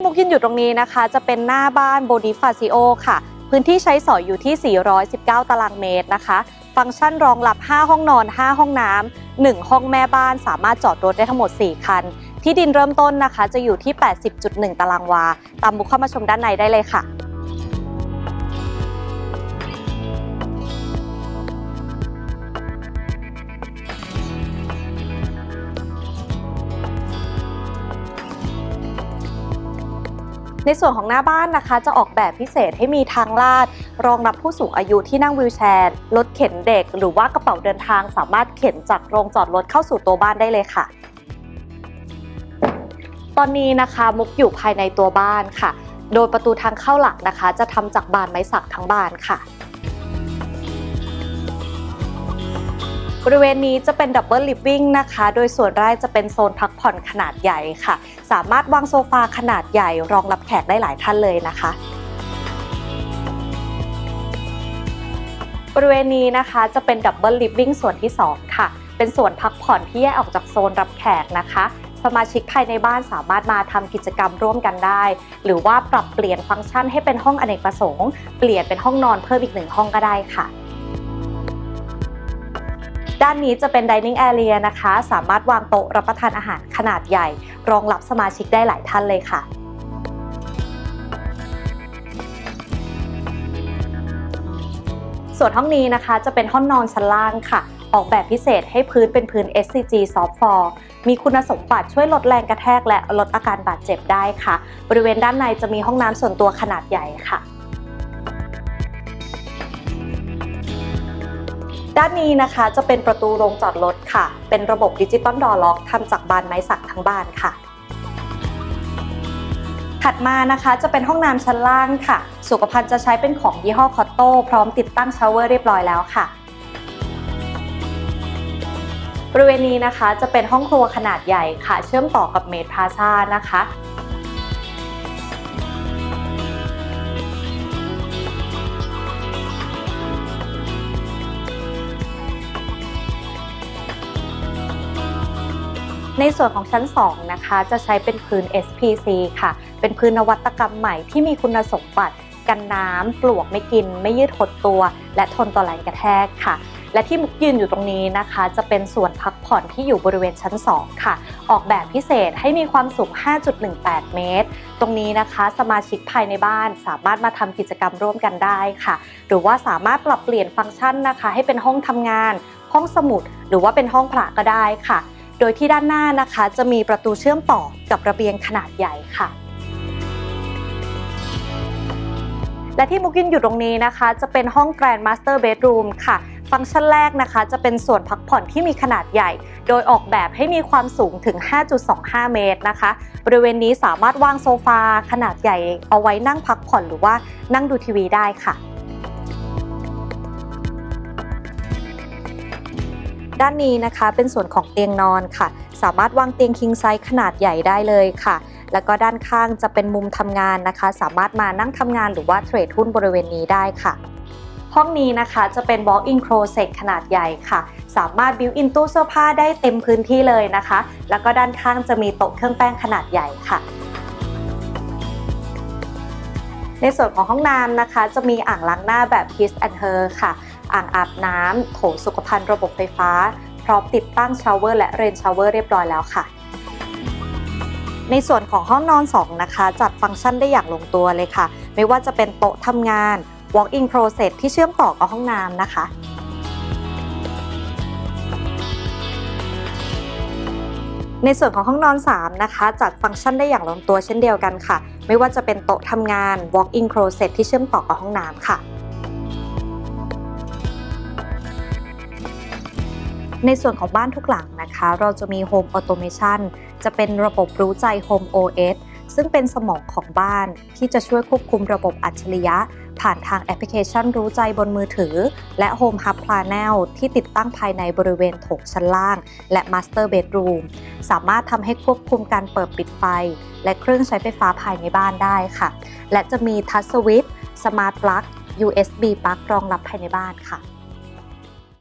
มุกยืนอยู่ตรงนี้นะคะ จะเป็นหน้าบ้านโบนิฟาซิโอค่ะ พื้นที่ใช้สอยอยู่ที่ 419 ตารางเมตรนะคะ ฟังก์ชันรองรับ 5 ห้องนอน 5 ห้องน้ำ 1 ห้องแม่บ้านสามารถจอดรถได้ทั้งหมด 4 คัน ที่ดินเริ่มต้นนะคะ จะอยู่ที่ 80.1 ตารางวา ตามบุกเข้ามาชมด้านในได้เลยค่ะ ในส่วนของหน้าบ้านนะคะ จะออกแบบพิเศษให้มีทางลาด รองรับผู้สูงอายุที่นั่งวีลแชร์รถเข็นเด็ก หรือว่ากระเป๋าเดินทางสามารถเข็นจากโรงจอดรถเข้าสู่ตัวบ้านได้เลยค่ะ ตอนนี้นะคะมุกอยู่ภายในตัวบ้านค่ะ โดยประตูทางเข้าหลักนะคะ จะทำจากบานไม้สักทั้งบานค่ะ บริเวณนี้จะเป็นดับเบิลลิฟวิ่งนะคะ โดยส่วนแรกจะเป็นโซนพักผ่อนขนาดใหญ่ค่ะ สามารถวางโซฟาขนาดใหญ่ รองรับแขกได้หลายท่านเลยนะคะบริเวณนี้นะคะจะเป็นดับเบิลลิฟวิ่งส่วนที่ 2 ค่ะ เป็นส่วนพักผ่อนที่แยกออกจากโซนรับแขกนะคะ สมาชิกภายในบ้านสามารถมาทำกิจกรรมร่วมกันได้ หรือว่าปรับเปลี่ยนฟังก์ชันให้เป็นห้องอเนกประสงค์ เปลี่ยนเป็นห้องนอนเพิ่มอีกหนึ่งห้องก็ได้ค่ะ ด้านนี้จะเป็น dining area นะคะ สามารถวางโต๊ะรับประทานอาหารขนาดใหญ่ รองรับสมาชิกได้หลายท่านเลยค่ะส่วนห้องนี้นะคะจะเป็นห้องนอนชั้นล่างค่ะ ออกแบบพิเศษให้พื้นเป็นพื้น SCG Soft Floor มีคุณสมบัติช่วยลดแรงกระแทกและลดอาการบาดเจ็บได้ค่ะ บริเวณด้านในจะมีห้องน้ำส่วนตัวขนาดใหญ่ค่ะ ด้านนี้นะคะจะเป็นประตูโรงจอดรถค่ะ เป็นระบบดิจิตอลดอล็อกทำจากบานไม้สักทั้งบานค่ะ ถัดมานะคะจะเป็นห้องน้ำชั้นล่างค่ะ สุขภัณฑ์จะใช้เป็นของยี่ห้อคอตโต้พร้อมติดตั้งชาวเวอร์เรียบร้อยแล้วค่ะบริเวณนี้นะคะจะเป็นห้องครัวขนาดใหญ่ค่ะ เชื่อมต่อกับเมดพาซานะคะ ในส่วนของชั้น 2 นะคะ จะใช้เป็นพื้น SPC ค่ะ เป็นพื้นนวัตกรรมใหม่ที่มีคุณสมบัติ กันน้ำปลวกไม่กิน ไม่ยืดหดตัว และทนต่อแรงกระแทกค่ะ และที่มุกยืนอยู่ตรงนี้นะคะ จะเป็นส่วนพักผ่อนที่อยู่บริเวณชั้น 2 ค่ะ ออกแบบพิเศษให้มีความสูง 5.18 เมตร ตรงนี้นะคะ สมาชิกภายในบ้านสามารถมาทำกิจกรรมร่วมกันได้ค่ะ หรือว่าสามารถปรับเปลี่ยนฟังก์ชันนะคะ ให้เป็นห้องทำงาน ห้องสมุด หรือว่าเป็นห้องพระก็ได้ค่ะ โดยที่ด้านหน้านะคะจะมีประตูเชื่อมต่อกับระเบียงขนาดใหญ่ค่ะและที่มุกยินอยู่ตรงนี้นะคะ จะเป็นห้อง Grand Master Bedroom ค่ะ ฟังก์ชันแรกนะคะ จะเป็นส่วนพักผ่อนที่มีขนาดใหญ่ โดยออกแบบให้มีความสูงถึง 5.25 เมตรนะคะ บริเวณนี้สามารถวางโซฟาขนาดใหญ่เอาไว้นั่งพักผ่อนหรือว่านั่งดูทีวีได้ค่ะ ด้านนี้นะคะ เป็นส่วนของเตียงนอนค่ะ สามารถวางเตียงคิงไซส์ขนาดใหญ่ได้เลยค่ะ แล้วก็ด้านข้างจะเป็นมุมทำงานนะคะ สามารถมานั่งทำงานหรือว่าเทรดหุ้นบริเวณนี้ได้ค่ะห้องนี้นะคะจะเป็น walk-in closet ขนาดใหญ่ค่ะ สามารถ built in ตู้เสื้อผ้าได้เต็มพื้นที่เลยนะคะ แล้วก็ด้านข้างจะมีโต๊ะเครื่องแป้งขนาดใหญ่ค่ะ ในส่วนของห้องน้ำนะคะ จะมีอ่างล้างหน้าแบบ Kiss and Her ค่ะ อ่างอาบน้ำโถสุขภัณฑ์ระบบไฟฟ้า พร้อมติดตั้งชาวเวอร์และเรนชาวเวอร์เรียบร้อยแล้วค่ะ ในส่วนของห้องนอน 2 นะคะ จัดฟังก์ชันได้อย่างลงตัวเลยค่ะ ไม่ว่าจะเป็นโต๊ะทำงาน walk-in closet ที่เชื่อมต่อกับห้องน้ำนะคะในส่วนของห้องนอน 3 นะคะ จัดฟังก์ชันได้อย่างลงตัวเช่นเดียวกันค่ะ ไม่ว่าจะเป็นโต๊ะทำงาน walk-in closet ที่เชื่อมต่อกับห้องน้ำค่ะ ในส่วนของบ้านทุกหลังนะคะ เราจะมี Home Automation จะเป็นระบบรู้ใจ Home OS ซึ่งเป็นสมองของบ้านที่จะช่วยควบคุมระบบอัจฉริยะ ผ่านทางแอปพลิเคชันรู้ใจบนมือถือ และ Home Hub Panel ที่ติดตั้งภายในบริเวณโถงชั้นล่าง และ Master Bedroom สามารถทำให้ควบคุมการเปิดปิดไฟ และเครื่องใช้ไฟฟ้าภายในบ้านได้ค่ะ และจะมีทัชสวิตช์สมาร์ทปลั๊ก USB ปลั๊กรองรับภายในบ้านค่ะ